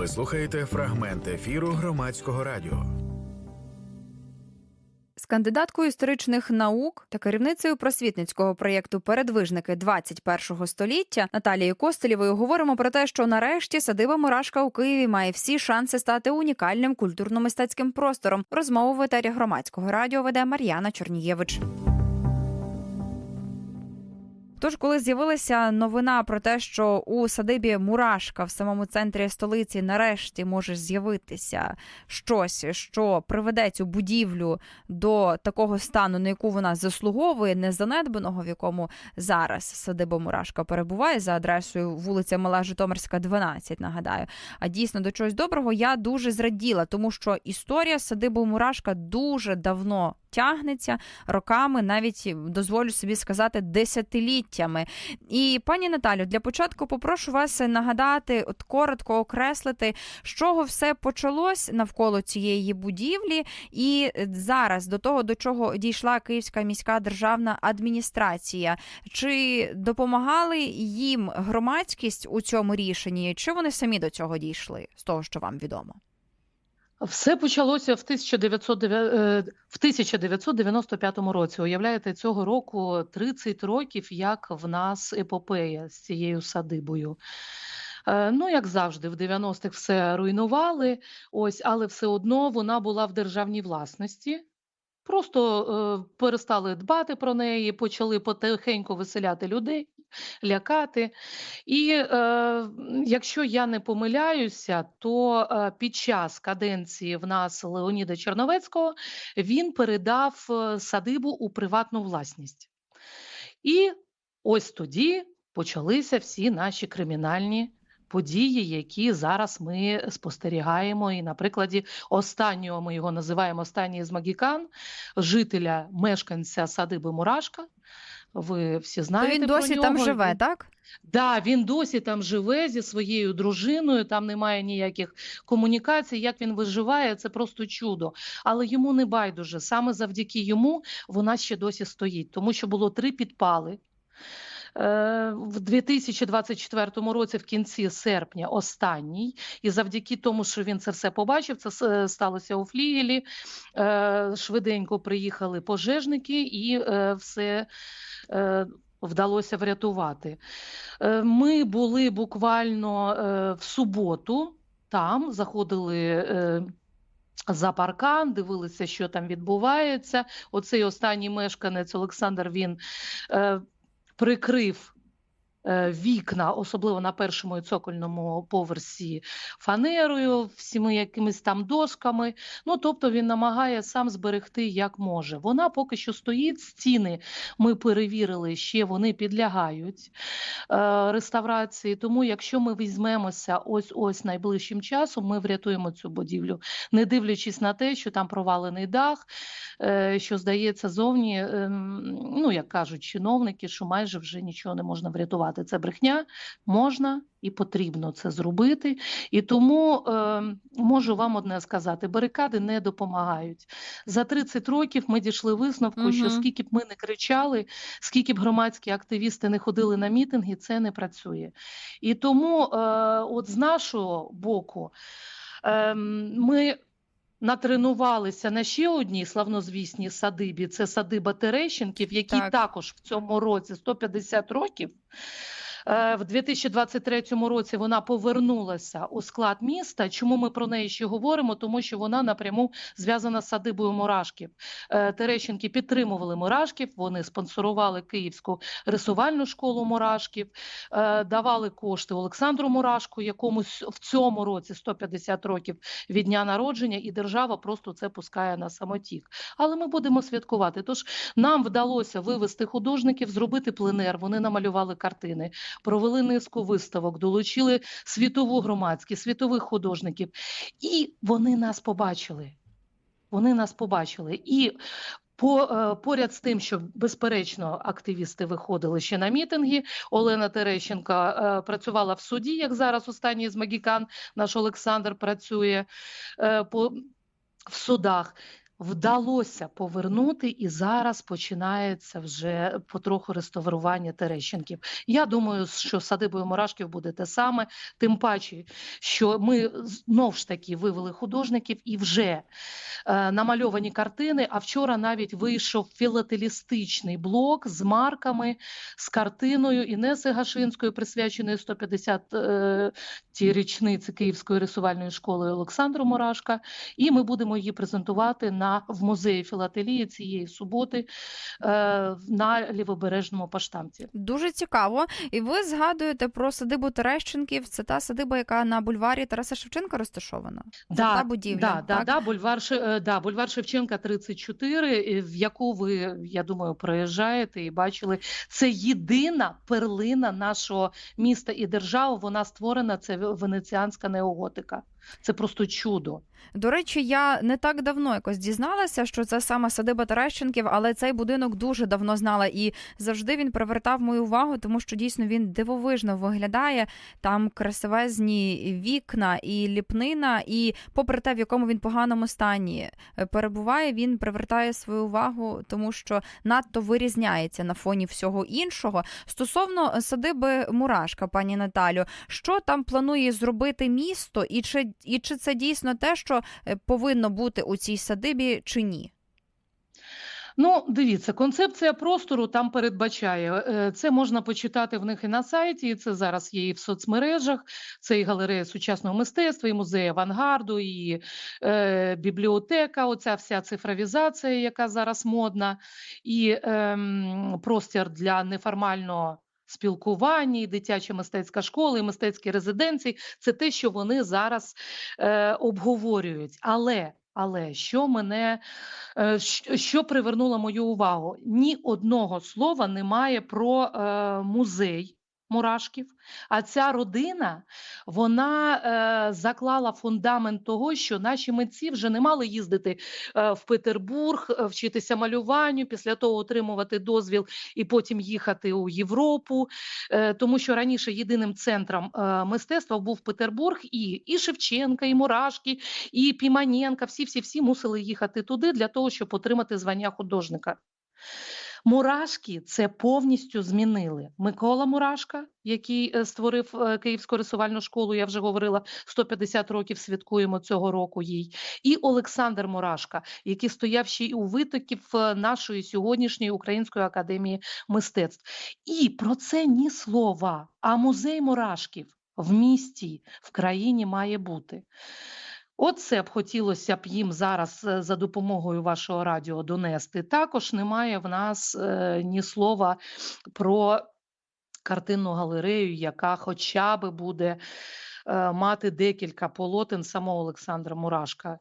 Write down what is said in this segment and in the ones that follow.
Ви слухаєте фрагмент ефіру громадського радіо. З кандидаткою історичних наук та керівницею просвітницького проєкту Передвижники 21-го століття Наталією Костелєвою говоримо про те, що нарешті садиба Мурашка у Києві має всі шанси стати унікальним культурно-мистецьким простором. Розмову в етері громадського радіо веде Мар'яна Чорнієвич. Тож, коли з'явилася новина про те, що у садибі Мурашка в самому центрі столиці нарешті може з'явитися щось, що приведе цю будівлю до такого стану, на яку вона заслуговує, не занедбаного, в якому зараз садиба Мурашка перебуває за адресою вулиця Мала Житомирська, 12, нагадаю. А дійсно до чогось доброго я дуже зраділа, тому що історія садиби Мурашка дуже давно. Тягнеться роками, навіть дозволю собі сказати, десятиліттями. І пані Наталю, для початку попрошу вас нагадати, от коротко окреслити, з чого все почалось навколо цієї будівлі, і зараз до того, до чого дійшла Київська міська державна адміністрація. Чи допомагали їм громадськість у цьому рішенні, чи вони самі до цього дійшли, з того, що вам відомо? Все почалося в 1909, е, 1995 році. Уявляєте, цього року 30 років, як в нас епопея з цією садибою. Е, Ну, як завжди, в 90-х все руйнували, ось, але все одно вона була в державній власності. Просто е, перестали дбати про неї, почали потихеньку виселяти людей, лякати. І е, якщо я не помиляюся, то е, під час каденції в нас Леоніда Черновецького він передав е, садибу у приватну власність. І ось тоді почалися всі наші кримінальні події, які зараз ми спостерігаємо. І на прикладі останнього ми його називаємо останній з Магікан, жителя, мешканця садиби Мурашка. Ви всі То він він про досі нього. там живе, так? Да, він досі там живе зі своєю дружиною, там немає ніяких комунікацій. Як він виживає, це просто чудо. Але йому не байдуже. Саме завдяки йому вона ще досі стоїть, тому що було три підпали. Е, В 2024 році, в кінці серпня, останній, і завдяки тому, що він це все побачив, це сталося у флігелі. е, Швиденько приїхали пожежники і е, все е, вдалося врятувати. Е, Ми були буквально е, в суботу там, заходили. е, За паркан, дивилися, що там відбувається. Оцей останній мешканець Олександр він е, прикрив вікна, особливо на першому і цокольному поверсі фанерою, всіми якимись там дошками. Ну тобто він намагає сам зберегти як може. Вона поки що стоїть, стіни ми перевірили, ще вони підлягають е, реставрації. Тому, якщо ми візьмемося ось ось найближчим часом, ми врятуємо цю будівлю, не дивлячись на те, що там провалений дах, е, що здається зовні, ем, ну як кажуть чиновники, що майже вже нічого не можна врятувати. Це брехня, можна і потрібно це зробити. І тому е, можу вам одне сказати: барикади не допомагають. За 30 років ми дійшли висновку, що скільки б ми не кричали, скільки б громадські активісти не ходили на мітинги, це не працює. І тому, е, от з нашого боку, е, ми. Натренувалися на ще одній славнозвісній садибі. Це садиба Терещенків, який Так. також в цьому році 150 років. Е, В 2023 році вона повернулася у склад міста. Чому ми про неї ще говоримо? Тому що вона напряму зв'язана з садибою Мурашків. Е, Терещенки підтримували Мурашків, вони спонсорували Київську рисувальну школу Мурашків, е, давали кошти Олександру Мурашку, якому в цьому році 150 років від дня народження, і держава просто це пускає на самотік. Але ми будемо святкувати. Тож нам вдалося вивести художників, зробити пленер. Вони намалювали картини, провели низку виставок, долучили світову громадськість, світових художників, і вони нас побачили. Вони нас побачили. І по, е, поряд з тим, що безперечно активісти виходили ще на мітинги. Олена Терещенко е, працювала в суді, як зараз останній з Магікан, наш Олександр працює е, по, в судах. Вдалося повернути, і зараз починається вже потроху реставрування Терещенків. Я думаю, що з садибою Мурашків буде те саме, тим паче, що ми знов ж таки вивели художників і вже е, намальовані картини. А вчора навіть вийшов філателістичний блок з марками, з картиною Інеси Гашинської, присвяченої 150 е, ті річниці Київської рисувальної школи Олександру Мурашка. І ми будемо її презентувати на в музеї філателії цієї суботи е, на лівобережному поштамті. Дуже цікаво. І ви згадуєте про садибу Терещенків. Це та садиба, яка на бульварі Тараса Шевченка розташована. Це та будівля, Да, да, так? да, бульвар, е, да, бульвар Шевченка 34, і в яку ви, я думаю, проїжджаєте і бачили. Це єдина перлина нашого міста і держави. Вона створена, це ве- венеціанська неоготика. Це просто чудо. До речі, я не так давно якось дізналася, що це саме садиба Терещенків, але цей будинок дуже давно знала, і завжди він привертав мою увагу, тому що дійсно він дивовижно виглядає. Там красивезні вікна і ліпнина, і попри те, в якому він поганому стані е, перебуває, він привертає свою увагу, тому що надто вирізняється на фоні всього іншого. Стосовно садиби Мурашка, пані Наталю, що там планує зробити місто, і чи, і чи це дійсно те, що е, повинно бути у цій садибі, чи ні? Ну, дивіться, концепція простору там передбачає. е, Це можна почитати в них і на сайті, і це зараз є і в соцмережах. Це і галерея сучасного мистецтва, і музей авангарду, і е, бібліотека. Оця вся цифровізація, яка зараз модна, і ем, простір для неформального. Спілкування, і дитяча мистецька школа, і мистецькі резиденції це те, що вони зараз е, обговорюють. Але, але що мене Е, Що привернуло мою увагу? Ні одного слова немає про е, музей Мурашків. А ця родина вона е, заклала фундамент того, що наші митці вже не мали їздити е, в Петербург, е, вчитися малюванню, після того отримувати дозвіл і потім їхати у Європу. Е, тому що раніше єдиним центром е, мистецтва був Петербург, і, і Шевченка, і Мурашки, і Піманенка, всі, всі, всі мусили їхати туди для того, щоб отримати звання художника. Мурашки це повністю змінили. Микола Мурашка, який е, створив е, Київську рисувальну школу, я вже говорила, 150 років святкуємо цього року їй. І Олександр Мурашка, який стояв ще й у витоків е, нашої сьогоднішньої Української академії мистецтв. І про це ні слова. А музей Мурашків в місті, в країні має бути. Оце б хотілося б їм зараз е, за допомогою вашого радіо донести. Також немає в нас е, ні слова про картинну галерею, яка хоча б буде е, мати декілька полотен самого Олександра Мурашка.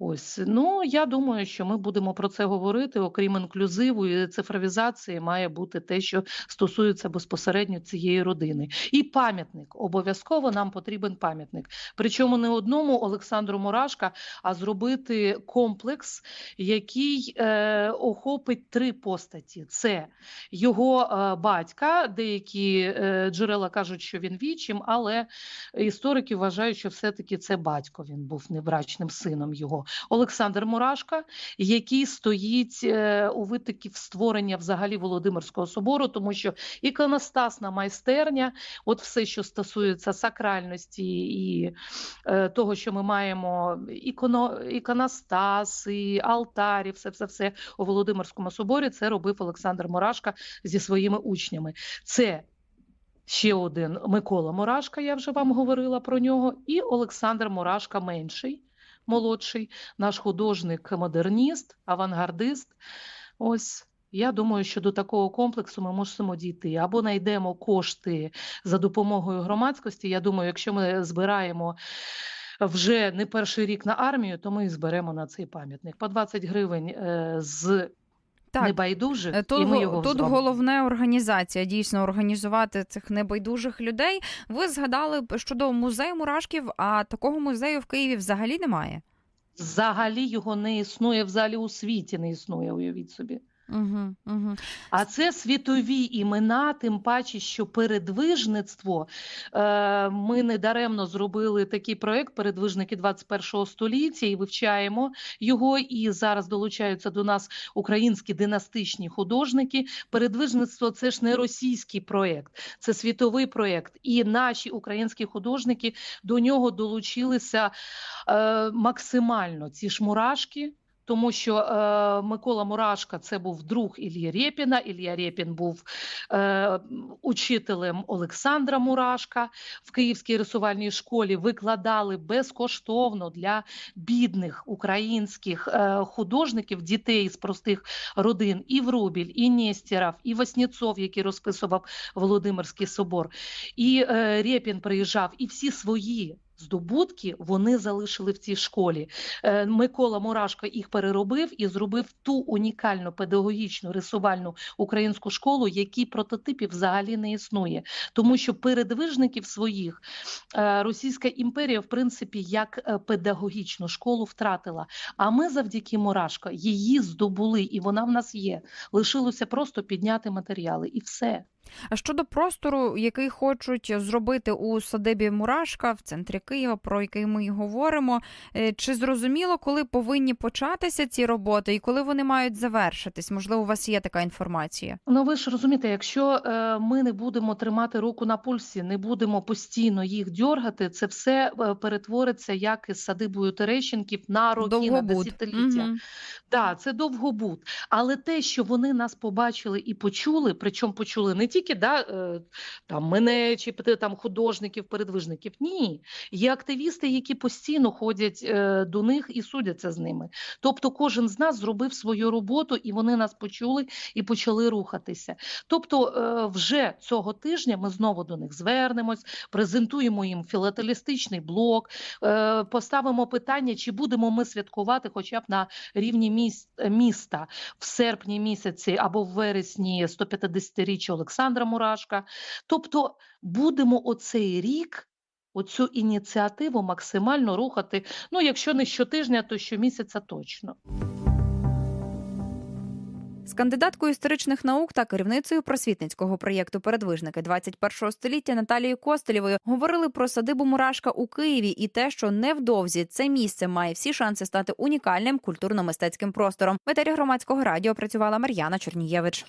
Ось ну я думаю, що ми будемо про це говорити. Окрім інклюзиву і цифровізації, має бути те, що стосується безпосередньо цієї родини. І пам'ятник обов'язково нам потрібен пам'ятник. Причому не одному Олександру Мурашка, а зробити комплекс, який е, охопить три постаті: це його е, батька. Деякі е, джерела кажуть, що він вічим, але історики вважають, що все-таки це батько. Він був неврачним сином його. Олександр Мурашка, який стоїть е, у витоків створення взагалі Володимирського собору, тому що іконостасна майстерня, от все, що стосується сакральності і е, того, що ми маємо іконо, іконостас, і алтарі, все, все, все у Володимирському соборі, це робив Олександр Мурашка зі своїми учнями. Це Ще один Микола Мурашка, я вже вам говорила про нього, і Олександр Мурашка менший, молодший, наш художник-модерніст, авангардист. Ось я думаю, що до такого комплексу ми мусимо дійти. Або знайдемо кошти за допомогою громадськості. Я думаю, якщо ми збираємо вже не перший рік на армію, то ми зберемо на цей пам'ятник. По 20 гривень е, з Так. небайдужих, Тут, і ми його тут зробимо. головне організація, дійсно організувати цих небайдужих людей. Ви згадали щодо музею мурашків, а такого музею в Києві взагалі немає. Взагалі його не існує, взагалі у світі не існує, уявіть собі. Угу, угу. А це світові імена, тим паче, що передвижництво. Е, ми недаремно зробили такий проект Передвижники 21 століття і вивчаємо його. І зараз долучаються до нас українські династичні художники. Передвижництво це ж не російський проект, це світовий проект. І наші українські художники до нього долучилися е, максимально. Ці ж мурашки. Тому що е, Микола Мурашка це був друг Іллі Рєпіна. Ілля Рєпін був е, учителем Олександра Мурашка в Київській рисувальній школі. Викладали безкоштовно для бідних українських е, художників, дітей з простих родин, і Врубіль, і Нєстєров, і Васнєцов, який розписував Володимирський собор. І е, Рєпін приїжджав, і всі свої. Здобутки вони залишили в цій школі. Е, Микола Мурашко їх переробив і зробив ту унікальну педагогічну рисувальну українську школу, якій прототипів взагалі не існує. Тому що передвижників своїх е, Російська імперія, в принципі, як е, педагогічну школу втратила. А ми завдяки Мурашко її здобули, і вона в нас є. Лишилося просто підняти матеріали, і все. А щодо простору, який хочуть зробити у садибі Мурашка в центрі Києва, про який ми й говоримо, е, чи зрозуміло, коли повинні початися ці роботи і коли вони мають завершитись? Можливо, у вас є така інформація? Ну ви ж розумієте, якщо е, ми не будемо тримати руку на пульсі, не будемо постійно їх дьоргати, це все е, перетвориться як із садибою Терещенків на роки, на Довгобуд. десятиліття. Мгм. Так, це довгобуд. Але те, що вони нас побачили і почули, причому почули не тільки да, е, там, мене чи там художників, передвижників. Ні, є активісти, які постійно ходять е, до них і судяться з ними. Тобто, кожен з нас зробив свою роботу, і вони нас почули і почали рухатися. Тобто, е, вже цього тижня ми знову до них звернемось, презентуємо їм філателістичний блок, поставимо питання, чи будемо ми святкувати, хоча б на рівні міста в серпні місяці або в вересні 150-річчя Олександра Мурашка. Тобто будемо оцей рік. Оцю ініціативу максимально рухати. Ну, якщо не щотижня, то щомісяця точно. З кандидаткою історичних наук та керівницею просвітницького проєкту Передвижники 21 століття Наталією Костелєвою говорили про садибу Мурашка у Києві і те, що невдовзі це місце має всі шанси стати унікальним культурно-мистецьким простором. В етері громадського радіо працювала Мар'яна Чернієвич.